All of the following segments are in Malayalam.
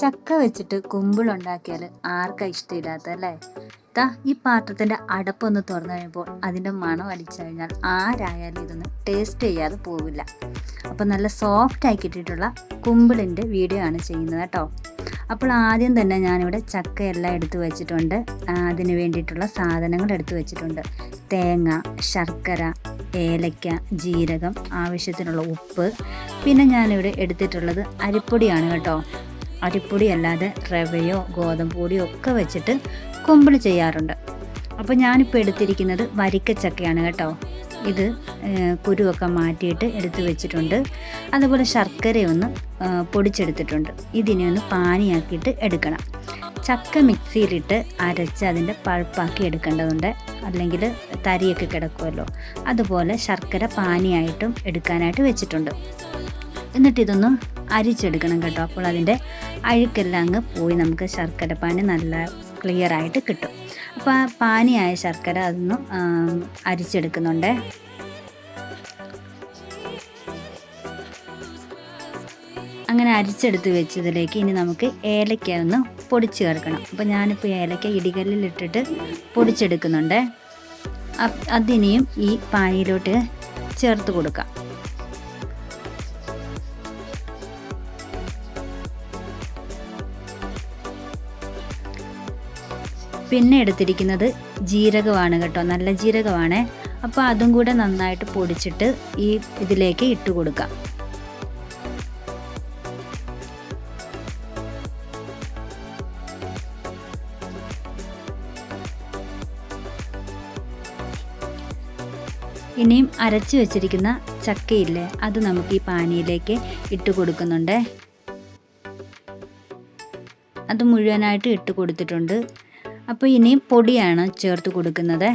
ചക്ക വെച്ചിട്ട് കുമ്പിളുണ്ടാക്കിയാൽ ആർക്കാ ഇഷ്ടമില്ലാത്ത അല്ലേ? ദാ ഈ പാത്രത്തിന്റെ അടപ്പൊന്ന് തുറന്നു കഴിയുമ്പോൾ അതിന്റെ മണം അടിച്ചു കഴിഞ്ഞാൽ ആരായാലും ഇതൊന്ന് ടേസ്റ്റ് ചെയ്യാതെ പോവില്ല. അപ്പോൾ നല്ല സോഫ്റ്റ് ആക്കി കിട്ടിയിട്ടുള്ള കുമ്പിളിന്റെ വീഡിയോ ആണ് ചെയ്യുന്നത് കേട്ടോ. അപ്പോൾ ആദ്യം തന്നെ ഞാനിവിടെ ചക്കയെല്ലാം എടുത്തു വെച്ചിട്ടുണ്ട്. അതിന് വേണ്ടിയിട്ടുള്ള സാധനങ്ങൾ എടുത്തു വെച്ചിട്ടുണ്ട്. തേങ്ങ ശർക്കര ഏലക്ക ജീരകം ആവശ്യത്തിനുള്ള ഉപ്പ്. പിന്നെ ഞാനിവിടെ എടുത്തിട്ടുള്ളത് അരിപ്പൊടിയാണ് കേട്ടോ. അരിപ്പൊടി അല്ലാതെ റവയോ ഗോതമ്പ് പൊടിയോ ഒക്കെ വെച്ചിട്ട് കുമ്പിൾ ചെയ്യാറുണ്ട്. അപ്പോൾ ഞാനിപ്പോൾ എടുത്തിരിക്കുന്നത് വരിക്കച്ചക്കയാണ് കേട്ടോ. ഇത് കുരുവൊക്കെ മാറ്റിയിട്ട് എടുത്തു വെച്ചിട്ടുണ്ട്. അതുപോലെ ശർക്കരയൊന്ന് പൊടിച്ചെടുത്തിട്ടുണ്ട്. ഇതിനെ ഒന്ന് പാനിയാക്കിയിട്ട് എടുക്കണം. ചക്ക മിക്സിയിലിട്ട് അരച്ച് അതിന്റെ പൾപ്പാക്കി എടുക്കേണ്ടതുണ്ട്. അല്ലെങ്കിൽ തരിയൊക്കെ കിടക്കുമല്ലോ. അതുപോലെ ശർക്കര പാനിയായിട്ടും എടുക്കാനായിട്ട് വെച്ചിട്ടുണ്ട്. എന്നിട്ട് ഇതൊന്ന് അരിച്ചെടുക്കണം കേട്ടോ. അപ്പോൾ അതിന്റെ അഴുക്കെല്ലാം അങ്ങ് പോയി നമുക്ക് ശർക്കര പാനി നല്ല ക്ലിയർ ആയിട്ട് കിട്ടും. അപ്പോൾ ആ പാനിയായ ശർക്കര അതൊന്ന് അരിച്ചെടുക്കുന്നുണ്ട്. അങ്ങനെ അരിച്ചെടുത്ത് വെച്ചതിലേക്ക് ഇനി നമുക്ക് ഏലക്ക ഒന്ന് പൊടിച്ച് ചേർക്കണം. അപ്പോൾ ഞാനിപ്പോൾ ഏലക്ക ഇടികല്ലിലിട്ടിട്ട് പൊടിച്ചെടുക്കുന്നുണ്ട്. അതിനെയും ഈ പാനിയിലോട്ട് ചേർത്ത് കൊടുക്കാം. പിന്നെ എടുത്തിരിക്കുന്നത് ജീരകമാണ് കേട്ടോ. നല്ല ജീരകമാണ്. അപ്പോൾ അതും കൂടെ നന്നായിട്ട് പൊടിച്ചിട്ട് ഈ ഇതിലേക്ക് ഇട്ട് കൊടുക്കാം. ഇനിയും അരച്ചു വെച്ചിരിക്കുന്ന ചക്കയില്ലേ അത് നമുക്ക് ഈ പാനിയിലേക്ക് ഇട്ട് കൊടുക്കുന്നുണ്ട്. അത് മുഴുവനായിട്ട് ഇട്ട് കൊടുത്തിട്ടുണ്ട്. അപ്പോൾ ഇനി പൊടിയാണ് ചേർത്ത് കൊടുക്കുന്നത്.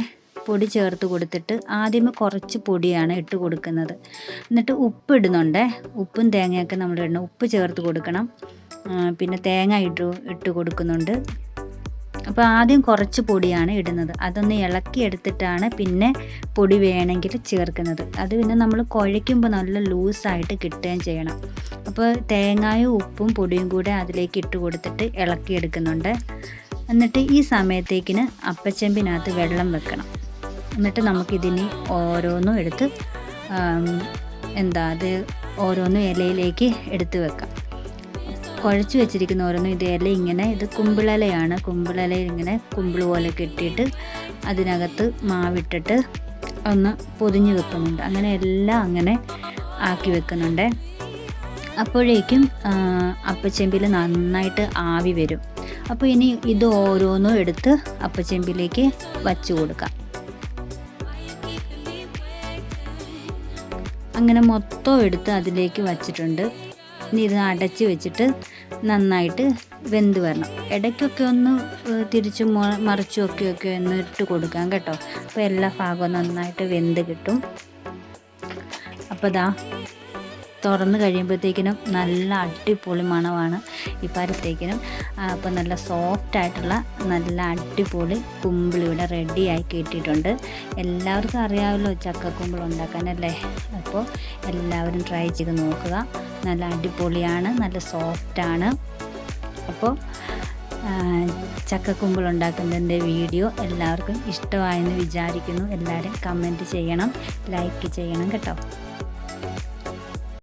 പൊടി ചേർത്ത് കൊടുത്തിട്ട് ആദ്യമേ കുറച്ച് പൊടിയാണ് ഇട്ട് കൊടുക്കുന്നത്. എന്നിട്ട് ഉപ്പ് ഇടുന്നുണ്ട്. ഉപ്പും തേങ്ങയൊക്കെ നമ്മൾ ഇടണം. ഉപ്പ് ചേർത്ത് കൊടുക്കണം. പിന്നെ തേങ്ങ ഇട്ട് ഇട്ട് കൊടുക്കുന്നുണ്ട്. അപ്പോൾ ആദ്യം കുറച്ച് പൊടിയാണ് ഇടുന്നത്. അതൊന്ന് ഇളക്കി എടുത്തിട്ടാണ് പിന്നെ പൊടി വേണമെങ്കിൽ ചേർക്കുന്നത്. അത് പിന്നെ നമ്മൾ കുഴയ്ക്കുമ്പോൾ നല്ല ലൂസായിട്ട് കിട്ടുകയും ചെയ്യണം. അപ്പോൾ തേങ്ങായും ഉപ്പും പൊടിയും കൂടെ അതിലേക്ക് ഇട്ട് കൊടുത്തിട്ട് ഇളക്കി എടുക്കുന്നുണ്ട്. എന്നിട്ട് ഈ സമയത്തേക്കിന് അപ്പച്ചെമ്പിനകത്ത് വെള്ളം വെക്കണം. എന്നിട്ട് നമുക്കിതിന് ഓരോന്നും എടുത്ത് എന്താ അത് ഓരോന്നും ഇലയിലേക്ക് എടുത്ത് വെക്കാം. കുഴച്ച് വെച്ചിരിക്കുന്ന ഓരോന്നും ഇത് ഇല ഇങ്ങനെ ഇത് കുമ്പിളലയാണ്. കുമ്പിളല ഇങ്ങനെ കുമ്പിൾ പോലെ കെട്ടിയിട്ട് അതിനകത്ത് മാവിട്ടിട്ട് ഒന്ന് പൊതിഞ്ഞ് വെക്കുന്നുണ്ട്. അങ്ങനെ എല്ലാം അങ്ങനെ ആക്കി വെക്കുന്നുണ്ട്. അപ്പോഴേക്കും അപ്പച്ചെമ്പിൽ നന്നായിട്ട് ആവി വരും. അപ്പോൾ ഇനി ഇത് ഓരോന്നും എടുത്ത് അപ്പച്ചെമ്പിലേക്ക് വച്ചു കൊടുക്കാം. അങ്ങനെ മൊത്തം എടുത്ത് അതിലേക്ക് വച്ചിട്ടുണ്ട്. ഇനി ഇത് അടച്ച് വെച്ചിട്ട് നന്നായിട്ട് വെന്ത് വരണം. ഇടയ്ക്കൊക്കെ ഒന്ന് തിരിച്ച് മറിച്ചു മ- ഒക്കെ ഒക്കെ ഒന്ന് ഇട്ട് കൊടുക്കാം കേട്ടോ. അപ്പോൾ എല്ലാ ഭാഗവും നന്നായിട്ട് വെന്ത് കിട്ടും. അപ്പോൾ ദാ തുറന്ന് കഴിയുമ്പോഴത്തേക്കിനും നല്ല അടിപൊളി മണമാണ് ഈ പരത്തേക്കിനും അപ്പോൾ നല്ല സോഫ്റ്റ് ആയിട്ടുള്ള നല്ല അടിപൊളി കുമ്പിൾ ഇവിടെ റെഡി ആയി കിട്ടിയിട്ടുണ്ട്. എല്ലാവർക്കും അറിയാമല്ലോ ചക്കക്കുമ്പിൾ ഉണ്ടാക്കാനല്ലേ അപ്പോൾ എല്ലാവരും ട്രൈ ചെയ്ത് നോക്കുക. നല്ല അടിപൊളിയാണ് നല്ല സോഫ്റ്റാണ് അപ്പോൾ ചക്കക്കുമ്പിൾ ഉണ്ടാക്കുന്നതിന്റെ വീഡിയോ എല്ലാവർക്കും ഇഷ്ടമായെന്ന് വിചാരിക്കുന്നു. എല്ലാവരും കമന്റ് ചെയ്യണം ലൈക്ക് ചെയ്യണം കേട്ടോ.